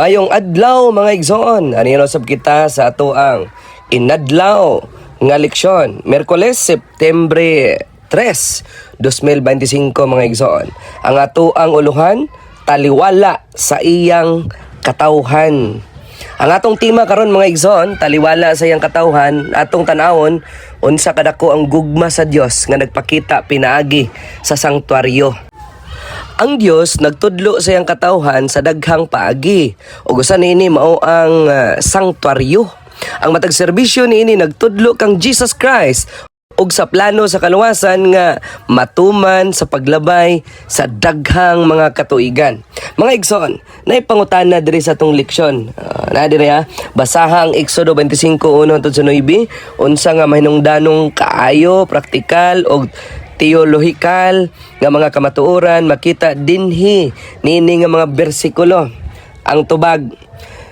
Mayong adlaw mga igsoon, anino sab kita sa ato ang inadlaw nga leksyon. Merkoles, Septembre 3, 2025 mga igsoon. Ang ato ang uluhan, taliwala sa iyang katawhan. Ang atong tema karon mga igsoon, taliwala sa iyang katawhan, atong tanawon unsa kadako ang gugma sa Dios nga nagpakita pinaagi sa sanktuaryo. Ang Dios nagtudlo sa iyang katawhan sa daghang paagi. Ug usa niini mao ang ah, sanktuaryo. Ang matag serbisyo niini nagtudlo kang Jesus Christ ug sa plano sa kaluwasan nga matuman sa paglabay sa daghang mga katuigan. Mga igsoon, naipangutana diri sa tong leksyon. Uh, na diri ha, basaha ang Exodo 25:1 hangtod sa 9, unsa nga mahinungdanong kaayo, praktikal og teolohikal nga mga kamatuoran makita dinhi nini nga mga bersikulo. Ang tubag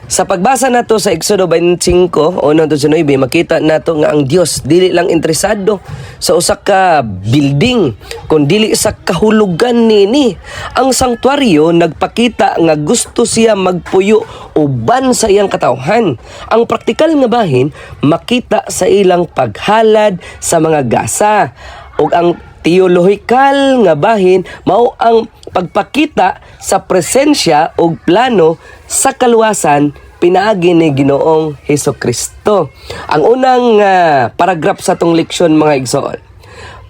sa pagbasa nato sa Exodo 25 o to sa 9 makita nato nga ang Dios dili lang interesado sa usa ka building kun dili sa kahulugan nini. Ang sanktuaryo nagpakita nga gusto siya magpuyo uban sa iyang katawhan. Ang praktikal nga bahin makita sa ilang paghalad sa mga gasa. Ug ang teolohikal nga bahin mao ang pagpakita sa presensya o plano sa kaluwasan pinaagi ni Ginoong Heso Kristo. Ang unang ah, paragraph sa tong leksyon mga igsoon.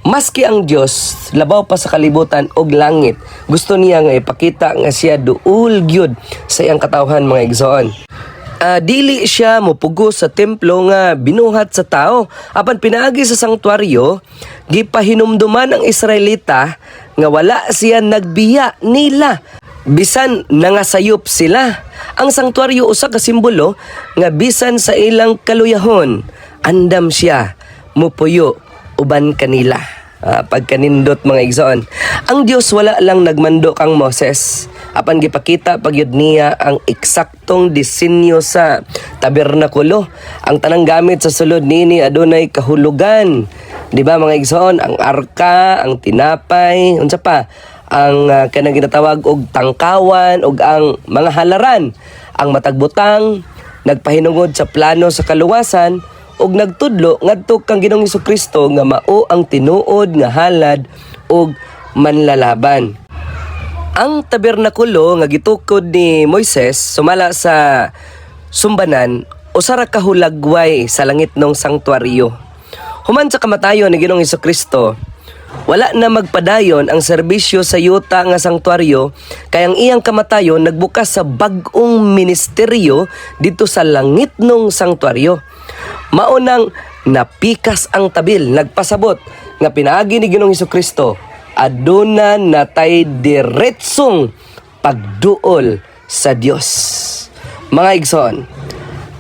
Maski ang Dios labaw pa sa kalibutan og langit, gusto niya nga ipakita nga siya duol gyud sa iyang katawhan mga igsoon. Ah, dili siya mopugo sa templo nga binuhat sa tao. Apan pinaagi sa sanktuaryo, gipahinumduman ang Israelita nga wala siya nagbiya nila. Bisan nangasayop sila. Ang sanktuaryo usa ka simbolo nga bisan sa ilang kaluyahon, andam siya mupuyo uban kanila. Ah, pagkanindot mga igsoon. Ang Dios wala lang nagmando kang Moses. Apan gipakita pagyud niya ang eksaktong disenyo sa tabernakulo. Ang tanang gamit sa sulod nini adunay kahulugan. Di ba mga igsoon, ang arka, ang tinapay, unsa pa, ang uh, kanang ginatawag og tangkawan ug ang mga halaran, ang matagbutang, nagpahinungod sa plano sa kaluwasan ug nagtudlo ngadto kang Ginoong Kristo nga mao ang tinuod nga halad ug manlalaban. Ang tabernakulo nga gitukod ni Moises sumala sa sumbanan usara ka hulagway sa langit ng sanktuaryo. Human sa kamatayon ni Ginoong Kristo, wala na magpadayon ang serbisyo sa yuta nga sanktuaryo kay ang iyang kamatayon nagbukas sa bag-ong ministeryo dito sa langit ng sanktuaryo. Maunang napikas ang tabil, nagpasabot nga pinaagi ni Ginoong Kristo aduna natay diretsong pagduol sa Dios. Mga igsoon,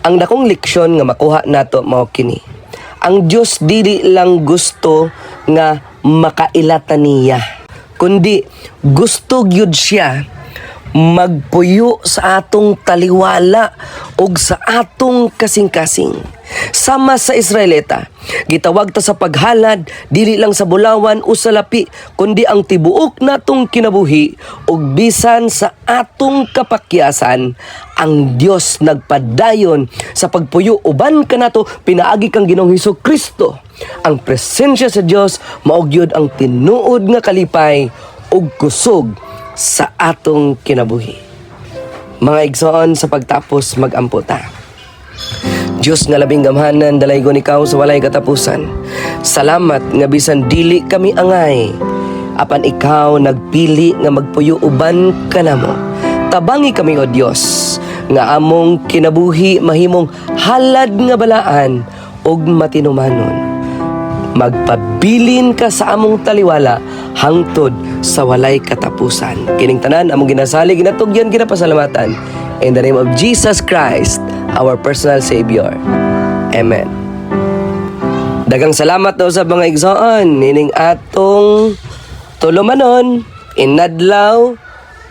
ang dakong leksyon nga makuha nato mao kini. Ang Dios dili lang gusto nga makailatan niya, kundi gusto gyud siya magpuyo sa atong taliwala ug sa atong kasing-kasing. Sama sa Israelita, gitawag ta sa paghalad dili lang sa bulawan o sa lapi, kundi ang tibuok natong kinabuhi ug bisan sa atong kapakyasan ang Dios nagpadayon sa pagpuyo uban kanato pinaagi kang Ginoong Hesus Kristo. Ang presensya sa Dios maogyod ang tinuod nga kalipay ug kusog sa atong kinabuhi. Mga igsoon sa pagtapos magamputa. Diyos nga labing gamhanan dalaygon ikaw sa walay katapusan. Salamat nga bisan dili kami angay. Apan ikaw nagpili nga magpuyo uban kanamo. Tabangi kami o Dios nga among kinabuhi mahimong halad nga balaan ug matinumanon magpabilin ka sa among taliwala hangtod sa walay katapusan. Kining tanan among ginasali ginatugyan ginapasalamatan in the name of Jesus Christ, our personal Savior. Amen. Dagang salamat daw sa mga igsoon nining atong tulumanon inadlaw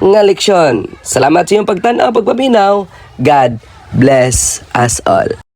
nga leksyon. Salamat sa iyong pagtanaw, pagpaminaw. God bless us all.